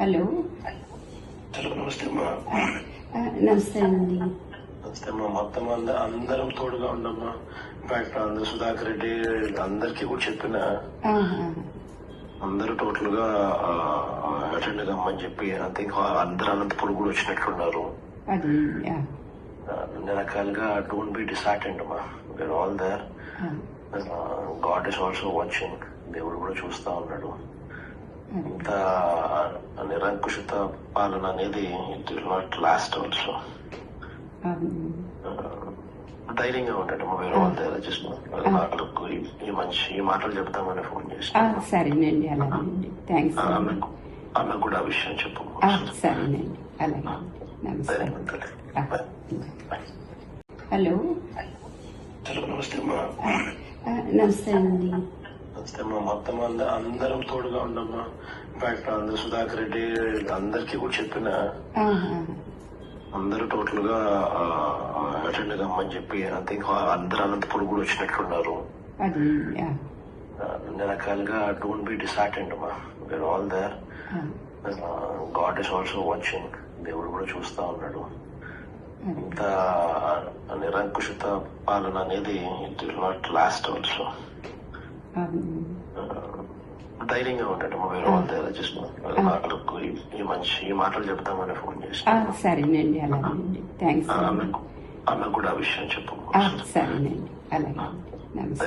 Hello. నమస్తే అమ్మా. నమస్తే అండి. నమస్తే అమ్మా. మొత్తం అంద- అందరం తోడుగా ఉండమ్మా. ఇన్ఫాక్ట్ అందరు సుధాకర్ రెడ్డి అందరికీ కూడా చెప్పిన. అందరూ టోటల్గా అటెండ్ కమ్మని చెప్పి ఐ థింక్ అందరు అనంతపురం కూడా వచ్చినట్లున్నారు అన్ని రకాలుగా డోంట్ బి డిసార్టెండ్ అమ్మా. Where all there God is also watching. దేవుడు కూడా చూస్తా ఉన్నాడు. ఇంత నిరంకుశిత పాలన అనేది it will not last also అది. ధైర్యంగా ఉండటం వేరే వాళ్ళ దగ్గర జస్ట్ నాకు ఈ- మంచి ఈ మాటలు చెప్తామని ఫోన్ చేసి సరేనండి అలాగేనండి థ్యాంక్స్ ఆమెకు కూడా ఆ విషయం చెప్పు సరేనండి అలాగే. బాయ్. హలో. నమస్తే అండి. అమ్మా మొత్తం అంద- అందరం తోడుగా ఉండమ్మా ఇన్ఫాక్ట్ అందరు సుధాకర్ రెడ్డి అందరికీ కూడా చెప్పిన. అందరూ టోటల్గా అటెండ్ కమ్మని చెప్పి థింక్ అందరు అనంతపురం కూడా వచ్చినట్లున్నారు అన్ని రకాలుగా డోంట్ బి డిసార్టెండ్ అమ్మా. Where all there God is also watching. దేవుడు కూడా చూస్తా ఉన్నాడు. ఇంత నిరంకుశిత పాలన అనేది it will not last also. ధైర్యంగా ఉండటం వేరే వాళ్ళ దగ్గర నాకు ఈ- మంచి ఈ మాటలు చెప్తామని ఫోన్ చేసి. సరేనండి అలాగేనండి. థ్యాంక్స్ ఆమెకు కూడా ఆ విషయం చెప్పు. సరేనండి. అలాగే. నమస్తే.